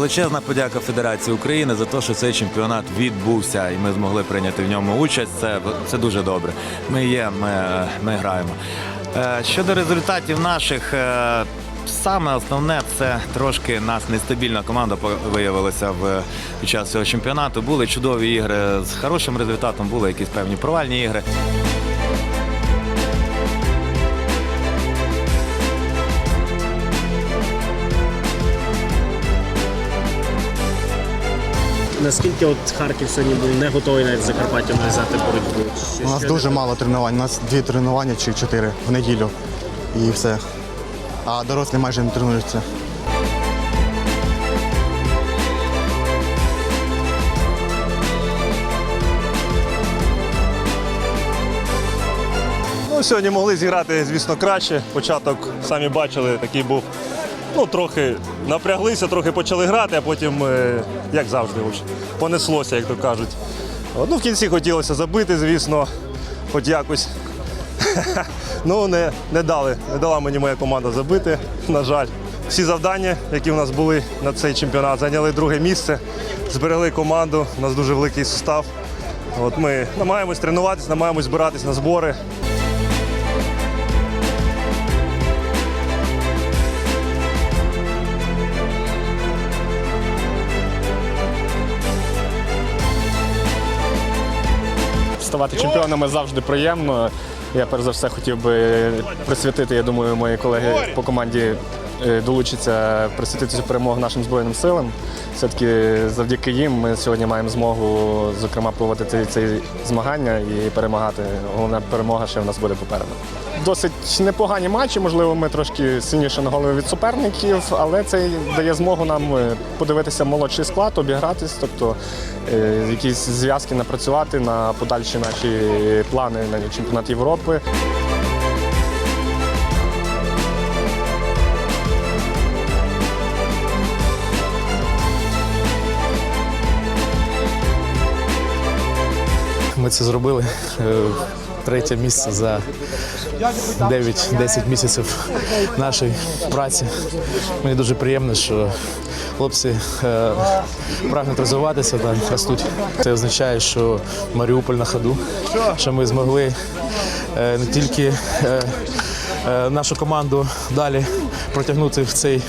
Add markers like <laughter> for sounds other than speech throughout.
величезна подяка Федерації України за те, що цей чемпіонат відбувся, і ми змогли прийняти в ньому участь. Це, це дуже добре. Ми є, ми, ми граємо. Е, Щодо результатів наших. е, Саме основне це трошки нас нестабільна команда виявилася в під час цього чемпіонату. Були чудові ігри з хорошим результатом, були якісь певні провальні ігри. Наскільки от Харків сьогодні був не готовий навіть Закарпаттям нав'язати боротьбу? Що- У нас що дуже не- мало тренувань. У нас дві тренування чи чотири в неділю. І все. А дорослі майже не тренуються. Ну, сьогодні могли зіграти, звісно, краще. Початок, самі бачили, такий був. Ну, трохи напряглися, трохи почали грати, а потім, е, як завжди, понеслося, як то кажуть. Ну, в кінці хотілося забити, звісно, хоч якось. <laughs> ну, не, не дали. Не дала мені моя команда забити, на жаль. Всі завдання, які в нас були на цей чемпіонат, зайняли друге місце, зберегли команду. У нас дуже великий состав. От ми намагаємось тренуватися, намагаємось збиратись на збори. Ставати чемпіонами завжди приємно. Я перш за все хотів би присвятити, я думаю, мої колеги по команді е, долучаться присвятити цю перемогу нашим Збройним силам. Все-таки завдяки їм ми сьогодні маємо змогу, зокрема, проводити ці змагання і перемагати. Головна перемога ще в нас буде попереду. Досить непогані матчі, можливо, ми трошки сильніше на голові від суперників, але це дає змогу нам е, подивитися молодший склад, обігратись, тобто е, якісь зв'язки напрацювати на подальші наші плани на чемпіонат Європи. Ми це зробили. Е, Третє місце за 9-10 місяців нашої праці. Мені дуже приємно, що хлопці е, прагнуть розвиватися та ростуть. Це означає, що Маріуполь на ходу, що ми змогли е, не тільки е, е, нашу команду далі протягнути в цей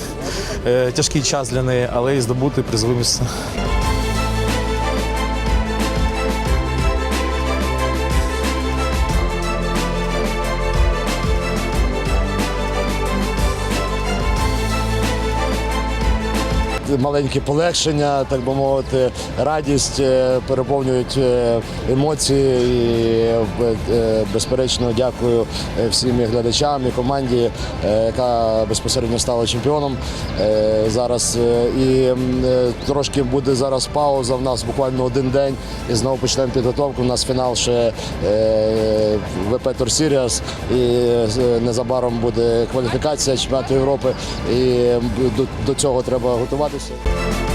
е, тяжкий час для неї, але й здобути призове місце. Маленькі полегшення, так би мовити, радість е, переповнюють е, емоції. І е, безперечно дякую всім глядачам і команді, яка безпосередньо стала чемпіоном зараз. І трошки буде зараз пауза. В нас буквально один день і знову почнемо підготовку. У нас фінал ще ВП Тур Сіріас і незабаром буде кваліфікація чемпіонату Європи. І до цього треба готуватися. Listen.